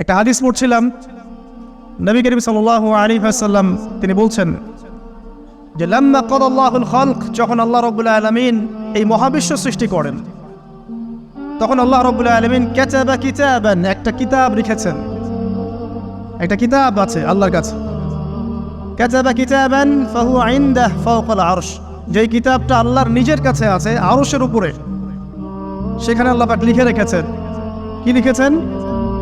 একটা হাদিস পড়ছিলাম। নবী করিম সাল্লাল্লাহু আলী সাল্লাম তিনি বলছেন যে, লাম্মা কদাল্লাহুল খলক যখন আল্লাহ রবুল্লাহ আলমিন এই মহাবিশ্ব সৃষ্টি করেন, তখন আল্লাহ রবুল্লাহ আলমিন কেচাবা কিতাবান, একটা কিতাব লিখেছেন। একটা কিতাব আছে আল্লাহর কাছে। কেচাবা কিতাবান ফাহু আইন্দাহ ফাওকাল আরশ। যেই কিতাবটা আল্লাহর নিজের কাছে আছে আরশের উপরে। সেখানে আল্লাহ পাক লিখে রেখেছেন। কি লিখেছেন?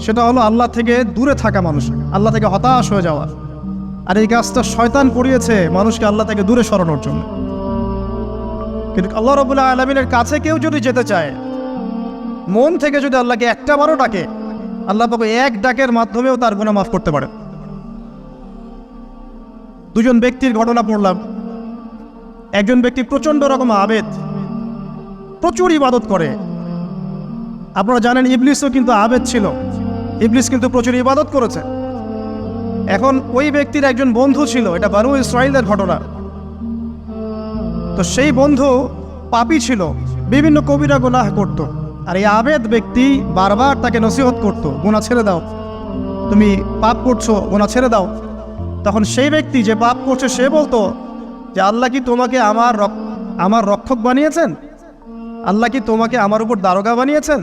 সেটা হলো আল্লাহ থেকে দূরে থাকা মানুষ, আল্লাহ থেকে হতাশ হয়ে যাওয়া। আর এই কাজটা শয়তান করিয়েছে মানুষকে আল্লাহ থেকে দূরে সরানোর জন্য। কিন্তু আল্লাহ রবুল্লাহ আলমিনের কাছে কেউ যদি যেতে চায়, মন থেকে যদি আল্লাহকে একটা বারও ডাকে, আল্লাহ পাবে এক ডাকের মাধ্যমেও তার গুণা মাফ করতে পারে। দুজন ব্যক্তির ঘটনা পড়লাম। একজন ব্যক্তি প্রচণ্ড রকম আবেদ, প্রচুর ইবাদত করে। আপনারা জানেন ইবলিসও কিন্তু আবেদ ছিল। ইবলিস কিন্তু প্রচুর ইবাদত করেছে। এখন ওই ব্যক্তির একজন বন্ধু ছিল, এটা বারু ইসরায়েলের ঘটনা। তো সেই বন্ধু পাপি ছিল, বিভিন্ন কবিরা গুনাহ করত, আর এই আবেদ ব্যক্তি বারবার তাকে নসিহত করত, গোনা ছেড়ে দাও, তুমি পাপ করছ গুণা ছেড়ে দাও। তখন সেই ব্যক্তি যে পাপ করছে, সে বলতো, যে আল্লাহ কি তোমাকে আমার আমার রক্ষক বানিয়েছেন? আল্লাহ কি তোমাকে আমার উপর দারোগা বানিয়েছেন?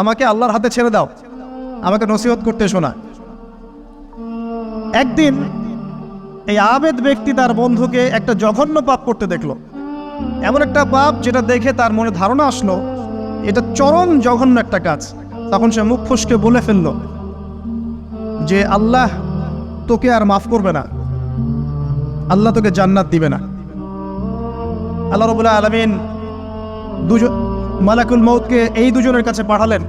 আমাকে আল্লাহর হাতে ছেড়ে দাও। আমাকে নসিহত করতে শোনা একদিন এই আবেদ ব্যক্তি তার বন্ধুকে একটা জঘন্য পাপ করতে দেখল। এমন একটা পাপ যেটা দেখে তার মনে ধারণা আসলো, এটা চরম জঘন্য একটা কাজ। তখন সে মুখ ফুসকে বলে ফেলল যে, আল্লাহ তোকে আর মাফ করবে না। আল্লাহ তোকে জান্নাত দিবে না। আল্লাহ রবুল্লাহ আলমিন দুজন মালাকুল মৌতকে এই দুজনের কাছে পাঠালেন।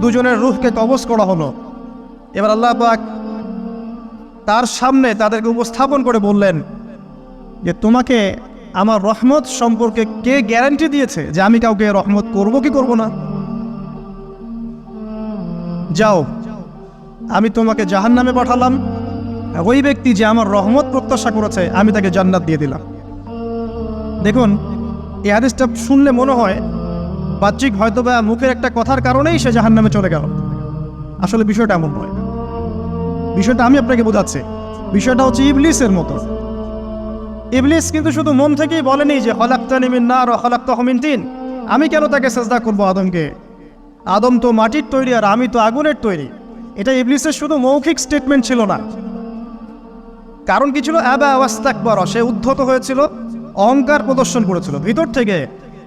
দুজনের রুহকে কবজ করা হলো। এবার আল্লাহ পাক তার সামনে তাদেরকে উপস্থাপন করে বললেন যে, তোমাকে আমার রহমত সম্পর্কে কে গ্যারান্টি দিয়েছে যে আমি কাউকে রহমত করব কি করব না? যাও, আমি তোমাকে জাহান নামে পাঠালাম। ওই ব্যক্তি যে আমার রহমত প্রত্যাশা করেছে, আমি তাকে জান্নাত দিয়ে দিলাম। দেখুন, এই হাদিসটা শুনলে মনে হয় বাহ্যিক হয়তো বা মুখের একটা কথার কারণেই সে জাহান নামে চলে গেল। আসলে বিষয়টা এমন নয়। বিষয়টা আমি আপনাকে বোঝাচ্ছি। বিষয়টা হচ্ছে ইবলিসের মতো। ইবলিস কিন্তু শুধু মন থেকেই বলেনি যে হলাক্তানি মিন নার ও হমিন তিন। আমি কেন তাকে সেজদা করব আদমকে? আদম তো মাটির তৈরি আর আমি তো আগুনের তৈরি। এটা ইবলিসের শুধু মৌখিক স্টেটমেন্ট ছিল না। কারণ কি ছিল? অ্যাবা ওয়াস্তাকবার, সে উদ্ধত হয়েছিল, অহংকার প্রদর্শন করেছিল। ভিতর থেকে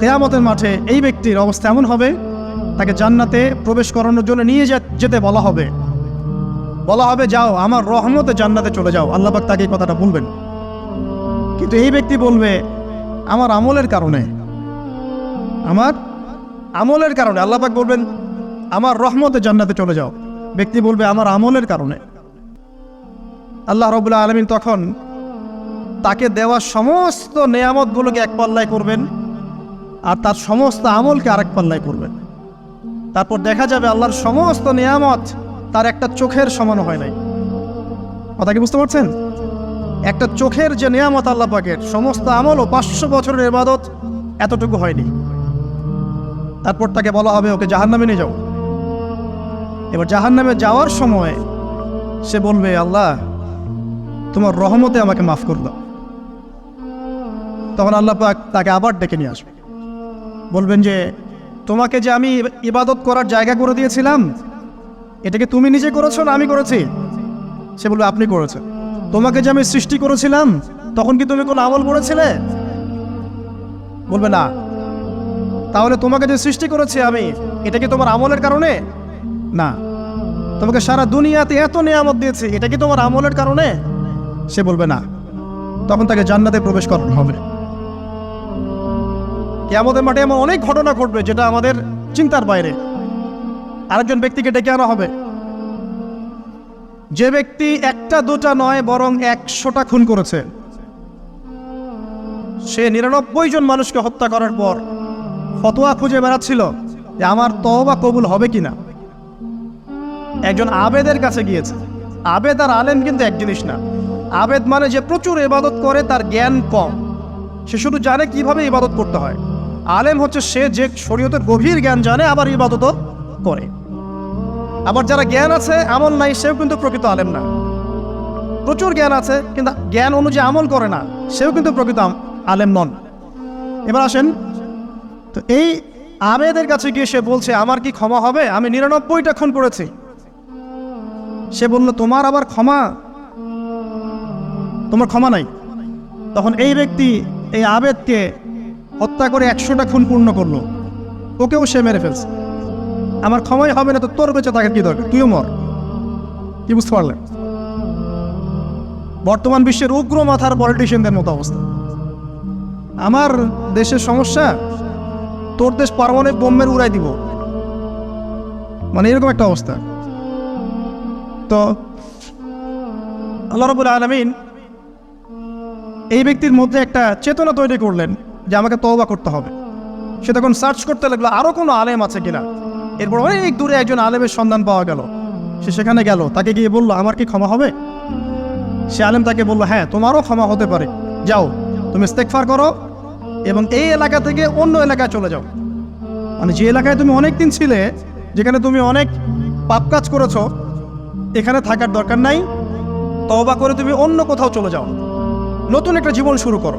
কেয়ামতের মাঠে এই ব্যক্তির অবস্থা এমন হবে, তাকে জান্নাতে প্রবেশ করানোর জন্য নিয়ে যেতে বলা হবে। বলা হবে, যাও, আমার রহমতে জান্নাতে চলে যাও। আল্লাহ পাক তাকে এই কথাটা বলবেন। কিন্তু এই ব্যক্তি বলবে, আমার আমলের কারণে। আমার আমলের কারণে? আল্লাপাক বলবেন, আমার রহমতে জান্নাতে চলে যাও। ব্যক্তি বলবে, আমার আমলের কারণে। আল্লাহ রবুল্লা আলমিন তখন তাকে দেওয়া সমস্ত নেয়ামতগুলোকে এক পাল্লায় করবেন। আর তার সমস্ত আমলকে আরেক পাল্লায় করবেন। তারপর দেখা যাবে আল্লাহর সমস্ত নিয়ামত তার একটা চোখের সমান হয় নাই। কথা কি বুঝতে পারছেন? একটা চোখের যে নিয়ামত আল্লাহ পাকের সমস্ত আমল ও পাঁচশো বছরের ইবাদত এতটুকু হয়নি। তারপর তাকে বলা হবে, ওকে জাহান্নামে নিয়ে যাও। এবার জাহান্নামে যাওয়ার সময় সে বলবে, আল্লাহ, তোমার রহমতে আমাকে মাফ করে দাও। তখন আল্লাহ পাক তাকে আবার ডেকে নিয়ে আসবে। বলবেন যে, তোমাকে যে আমি ইবাদত করার জায়গা করে দিয়েছিলাম এটাকে তুমি নিজে করেছ না আমি করেছি? সে বলবে, আপনি করেছেন। তোমাকে যে আমি সৃষ্টি করেছিলাম, তখন কি তুমি কোনো আমল করেছিলে? বলবে, না। তাহলে তোমাকে যে সৃষ্টি করেছি আমি, এটা কি তোমার আমলের কারণে? না। তোমাকে সারা দুনিয়াতে এত নিয়ামত দিয়েছি, এটা কি তোমার আমলের কারণে? সে বলবে, না। তখন তাকে জান্নাতে প্রবেশ করানো হবে। কেয়ামতের মাঠে এমন অনেক ঘটনা ঘটবে যেটা আমাদের চিন্তার বাইরে। আরেকজন ব্যক্তিকে ডেকে আনা হবে। যে ব্যক্তি একটা, দুটা নয়, বরং একশোটা খুন করেছে। সে নিরানব্বই জন মানুষকে হত্যা করার পর ফতোয়া খুঁজে বেড়াচ্ছিল যে আমার তওবা কবুল হবে কিনা। একজন আবেদের কাছে গিয়েছে। আবেদ আর আলেম কিন্তু এক জিনিস না। আবেদ মানে যে প্রচুর ইবাদত করে, তার জ্ঞান কম। সে শুধু জানে কীভাবে ইবাদত করতে হয়। আলেম হচ্ছে সে যে শরীয়তের গভীর জ্ঞান জানে, আবার ইবাদতও করে। আবার যারা জ্ঞান আছে, আমল নাই, সেও কিন্তু প্রকৃত আলেম না। প্রচুর জ্ঞান আছে, কিন্তু জ্ঞান অনুযায়ী আমল করে না, সেও কিন্তু প্রকৃত আলেম নন। এবার আসেন, তো এই আবেদের কাছে গিয়ে সে বলছে, আমার কি ক্ষমা হবে? আমি নিরানব্বইটা খুন করেছি। সে বলল, তোমার আবার ক্ষমা? তোমার ক্ষমা নাই। তখন এই ব্যক্তি, এই আবেদকে হত্যা করে একশোটা খুন পূর্ণ করল। ওকেও সে মেরে ফেলছে। আমার ক্ষমাই হবে না তো তোর বেঁচে থাকার কি দরকার? তুইও মর। কি বুঝতে পারলেন? বর্তমান বিশ্বের উগ্র মাথার পলিটিশিয়ানদের মতো অবস্থা। আমার দেশের সমস্যা, তোর দেশ পারমাণবিক বোম্বের উড়াই দিব। মানে এরকম একটা অবস্থা। তো, আল্লাহ রবুল আলমিন এই ব্যক্তির মধ্যে একটা চেতনা তৈরি করলেন। যে আমাকে তওবা করতে হবে। সে তখন সার্চ করতে লাগল আরও কোনো আলেম আছে কিনা। এরপর অনেক দূরে একজন আলেমের সন্ধান পাওয়া গেল। সে সেখানে গেল, তাকে গিয়ে বলল, আমার কি ক্ষমা হবে? সে আলেম তাকে বলল হ্যাঁ তোমারও ক্ষমা হতে পারে। যাও, তুমি ইস্তেকফার করো এবং এই এলাকা থেকে অন্য এলাকায় চলে যাও। মানে যে এলাকায় তুমি অনেক দিন ছিলে, যেখানে তুমি অনেক পাপ কাজ করেছ, এখানে থাকার দরকার নাই। তওবা করে তুমি অন্য কোথাও চলে যাও। নতুন একটা জীবন শুরু করো।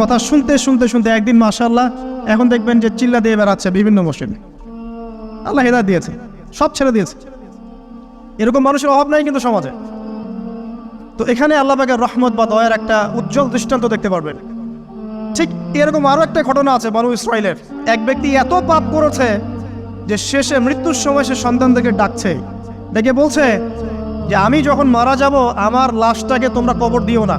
কথা শুনতে শুনতে শুনতে একদিন মাশাল্লাহ এখন দেখবেন যে চিল্লা দিয়ে বেড়াচ্ছে বিভিন্ন মসজিদে। আল্লাহ হেদায়ত দিয়েছে, সব ছেড়ে দিয়েছে। এরকম মানুষের অভাব নাই কিন্তু সমাজে। তো এখানে আল্লাহ পাকের রহমত বা দয়ার একটা উজ্জ্বল দৃষ্টান্ত দেখতে পারবেন। ঠিক এরকম আরও একটা ঘটনা আছে বানু ইসরায়েলের এক ব্যক্তি এত পাপ করেছে যে শেষে মৃত্যুর সময় সে সন্তানদেরকে ডাকছে। ডেকে বলছে যে, আমি যখন মারা যাব, আমার লাশটাকে তোমরা কবর দিও না।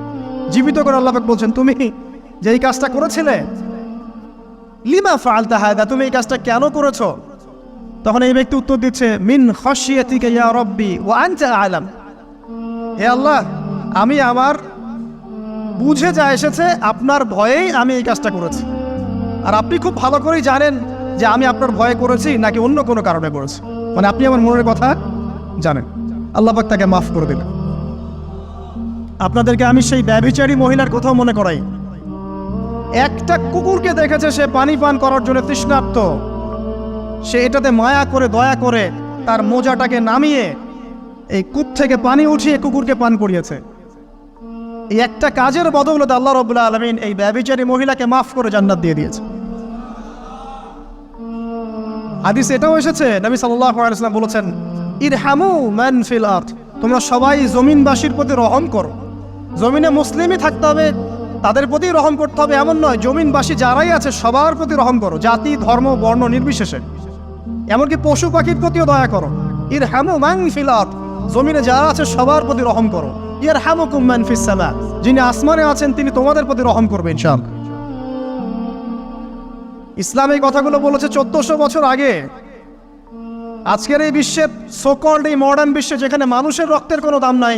জীবিত করে আল্লাহবাক বলছেন, তুমি যে এই কাজটা করেছিলে, লিমা ফালতা হায়দা তুমি এই কাজটা কেন করেছ? তখন এই ব্যক্তি উত্তর দিচ্ছে, মিন খসিয়াতিকে ইয়া রব্বি ও আনতে আলাম। হে আল্লাহ, আমি আমার বুঝে যা এসেছে, আপনার ভয়েই আমি এই কাজটা করেছি। আর আপনি খুব ভালো করেই জানেন যে আমি আপনার ভয়ে করেছি নাকি অন্য কোনো কারণে করেছি। মানে আপনি আমার মনের কথা জানেন। আল্লাহবাক তাকে মাফ করে দিলেন। আপনাদেরকে আমি সেই ব্যভিচারী মহিলার কথাও মনে করাই। একটা কুকুরকে দেখেছে সে পানি পান করার জন্য তৃষ্ণার্ত। সে এটাতে মায়া করে, দয়া করে তার মোজাটাকে নামিয়ে এই কূপ থেকে পানি উঠিয়ে কুকুরকে পান করিয়েছে। এই একটা কাজের বদৌলতে আল্লাহ রবুল্লা আলমিন এই ব্যবিচারী মহিলাকে মাফ করে জান্নাত দিয়ে দিয়েছে। হাদিস এটাও এসেছে, নবী সাল্লাম বলেছেন, ইরহামু ম্যান ফিল আর্থ তোমরা সবাই জমিনবাসীর প্রতি রহম করো। জমিনে মুসলিমই থাকতে হবে, তাদের প্রতি রহম করতে হবে, এমন নয়, জমিনবাসী যারাই আছে সবার প্রতি রহম করো, জাতি, ধর্ম, বর্ণ নির্বিশেষে। এমনকি পশু পাখির প্রতিও দয়া করো। ইর হ্যামু ম্যাং ফিলাত জমিনে যারা আছে সবার প্রতি রহম করো। ইয়ার হ্যামু কুম্যান ফিসালা যিনি আসমানে আছেন তিনি তোমাদের প্রতি রহম করবেন। ইনশাআল্লাহ ইসলাম এই কথাগুলো বলেছে চোদ্দশো বছর আগে। আজকের এই বিশ্বের সোকল্ড এই মডার্ন বিশ্বে যেখানে মানুষের রক্তের কোনো দাম নাই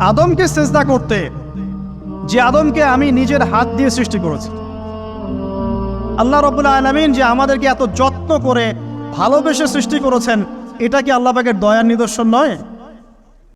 আদমকে সেজদা করতে, যে আদমকে আমি নিজের হাত দিয়ে সৃষ্টি করেছি। আল্লাহ রবুল্লা আলমিন যে আমাদেরকে এত যত্ন করে ভালোবেসে সৃষ্টি করেছেন, এটা কি আল্লাহ পাকের দয়ার নিদর্শন নয়?